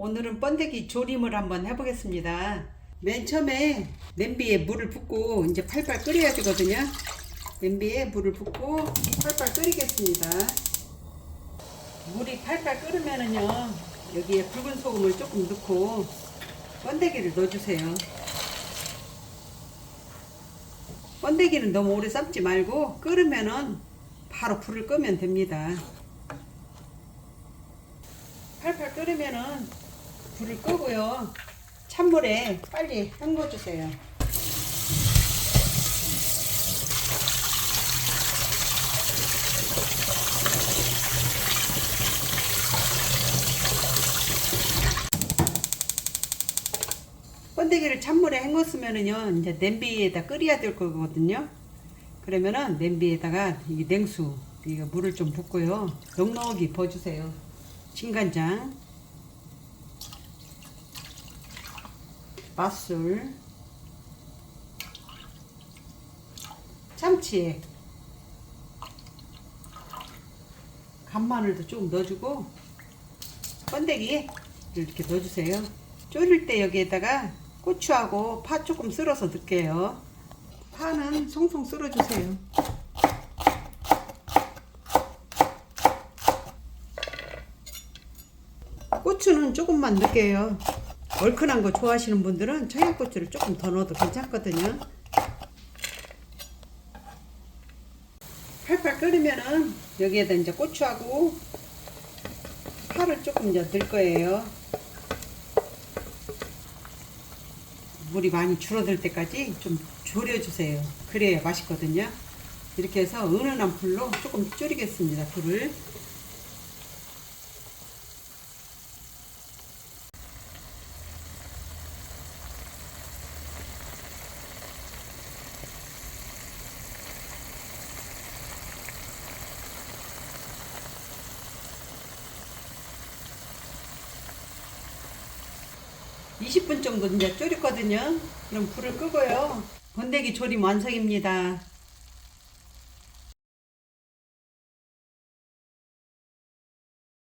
오늘은 번데기 조림을 한번 해보겠습니다. 맨 처음에 냄비에 물을 붓고 이제 팔팔 끓여야 되거든요. 냄비에 물을 붓고 팔팔 끓이겠습니다. 물이 팔팔 끓으면은요 여기에 붉은 소금을 조금 넣고 번데기를 넣어주세요. 번데기는 너무 오래 삶지 말고 끓으면은 바로 불을 끄면 됩니다. 팔팔 끓으면은 불을 끄고요. 찬물에 빨리 헹궈 주세요. 번데기를 찬물에 헹궜으면은요, 이제 냄비에다 끓여야 될 거거든요. 그러면은 냄비에다가 이 냉수, 이거 물을 좀 붓고요. 넉넉히 부어주세요. 진간장, 맛술, 참치액, 간마늘도 좀 넣어주고 번데기 이렇게 넣어주세요. 졸일 때 여기에다가 고추하고 파 조금 썰어서 넣을게요. 파는 송송 썰어주세요. 고추는 조금만 넣을게요. 얼큰한 거 좋아하시는 분들은 청양고추를 조금 더 넣어도 괜찮거든요. 팔팔 끓으면은 여기에다 이제 고추하고 파를 조금 이제 넣을 거예요. 물이 많이 줄어들 때까지 좀 졸여주세요. 그래야 맛있거든요. 이렇게 해서 은은한 불로 조금 줄이겠습니다. 불을. (20분) 정도 이제 졸였거든요. 그럼 불을 끄고요. 번데기 조림 완성입니다